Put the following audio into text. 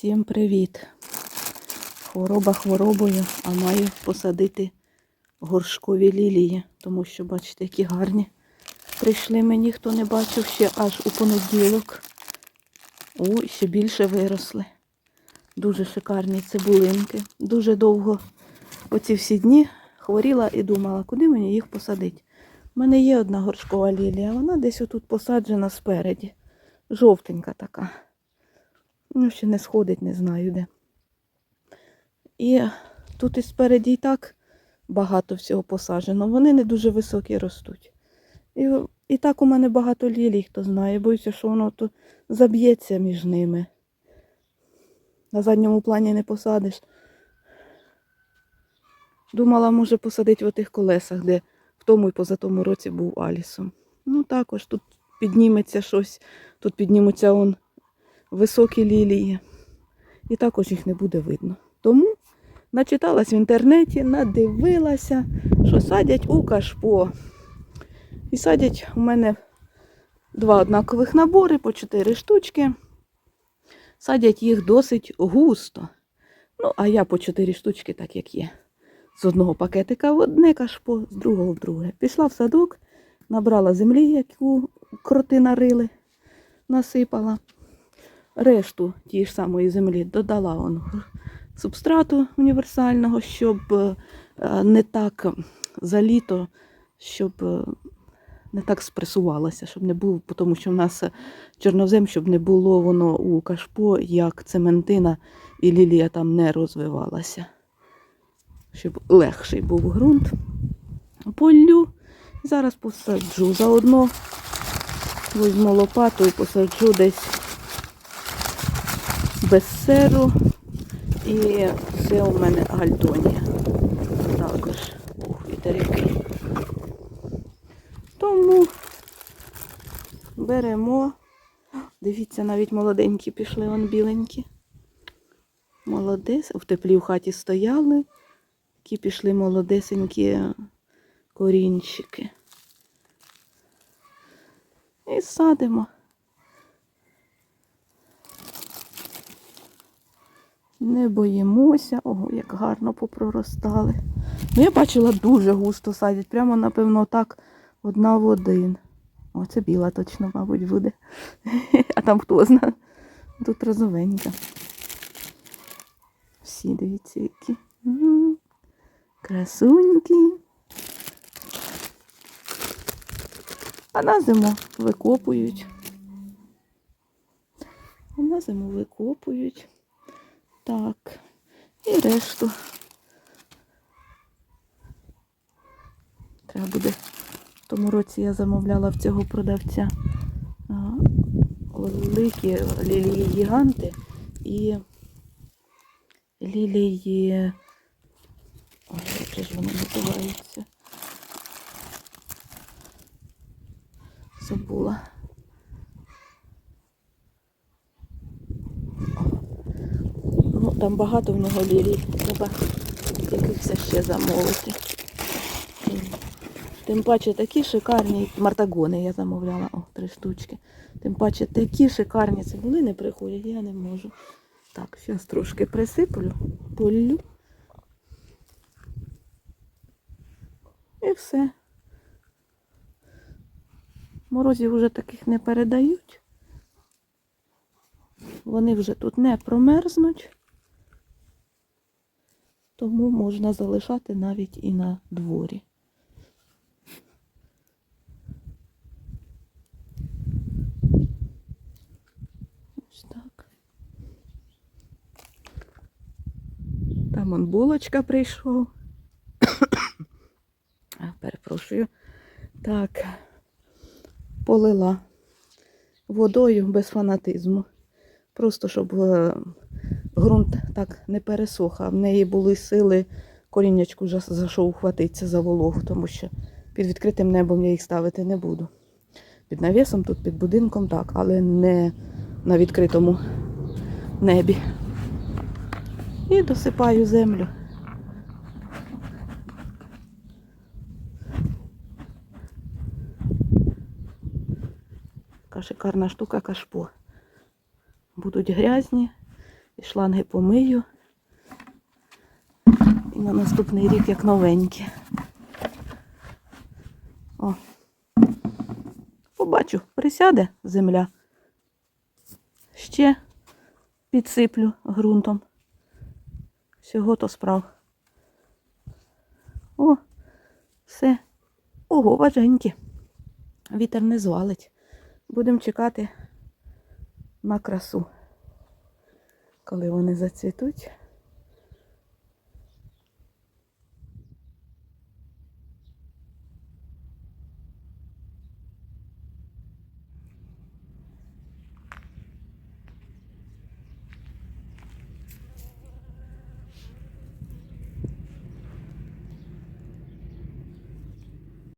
Всім привіт! Хвороба хворобою, а маю посадити горшкові лілії, тому що, бачите, які гарні. Прийшли мені, хто не бачив ще аж у понеділок. Ой, ще більше виросли. Дуже шикарні цибулинки. Дуже довго оці всі дні хворіла і думала, куди мені їх посадити. У мене є одна горшкова лілія, вона десь отут посаджена спереді. Жовтенька така. Ну, ще не сходить, не знаю де. І тут і спереді і так багато всього посаджено. Вони не дуже високі ростуть. І, і так у мене багато лілій, хто знає. Боюся, що воно тут заб'ється між ними. На задньому плані не посадиш. Думала, може посадити в тих колесах, де в тому і позатому році був Алісом. Ну також тут підніметься щось, тут піднімуться он високі лілії. І також їх не буде видно. Тому начиталась в інтернеті, надивилася, що садять у кашпо. І садять у мене два однакових набори по 4 штучки. Садять їх досить густо. Ну, а я по 4 штучки, так як є. З одного пакетика в одне кашпо, з другого в друге. Пішла в садок, набрала землі, яку кроти нарили, насипала решту тієї ж самої землі додала он субстрату універсального, щоб е, не так за літо, щоб е, не так спресувалося, щоб не було, тому що в нас чорнозем, щоб не було воно у кашпо, як цементина і лілія там не розвивалася. Щоб легший був ґрунт. Полю. Зараз посаджу. Заодно візьму лопату і посаджу десь без серу. І це у мене гальдонія. Також. Ух, вітер. Тому беремо. Дивіться, навіть молоденькі пішли, вон біленькі. Молодець. В теплі в хаті стояли. Такі пішли молодесенькі корінчики. І садимо. Не боїмося. Ого, як гарно попроростали. Ну, я бачила, дуже густо садять. Прямо, напевно, так одна в один. О, це біла точно, мабуть, буде. А там хто знає. Тут розовенька. Всі дивіться, які. Красунькі. А на зиму викопують. А на зиму викопують. Так. І решту. Треба буде. В тому році я замовляла в цього продавця великі лілії гіганти і лілії. Ой, як ж вони називаються? Забула. Там багато в нього лілій. Треба якихось ще замовити. Тим паче такі шикарні мартагони я замовляла. О, три штучки. Тим паче такі шикарні цибулини приходять, я не можу. Так, зараз трошки присиплю, полю. І все. Морозів вже таких не передають. Вони вже тут не промерзнуть, тому можна залишати навіть і на дворі. Ось так. Там он булочка прийшов. А, перепрошую. Так, полила водою без фанатизму. Просто щоб е, ґрунт так не пересох, а в неї були сили коріннячку за, за що ухватитися за вологу, тому що під відкритим небом я їх ставити не буду. Під навісом, тут під будинком, так, але не на відкритому небі. І досипаю землю. Така шикарна штука кашпо. Будуть грязні, І шланги помию. І на наступний рік як новенькі. О. Побачу, присяде земля. Ще підсиплю ґрунтом. Всього то справ. О, все. Ого, важенькі. Вітер не звалить. Будемо чекати на красу. Коли вони зацвітуть.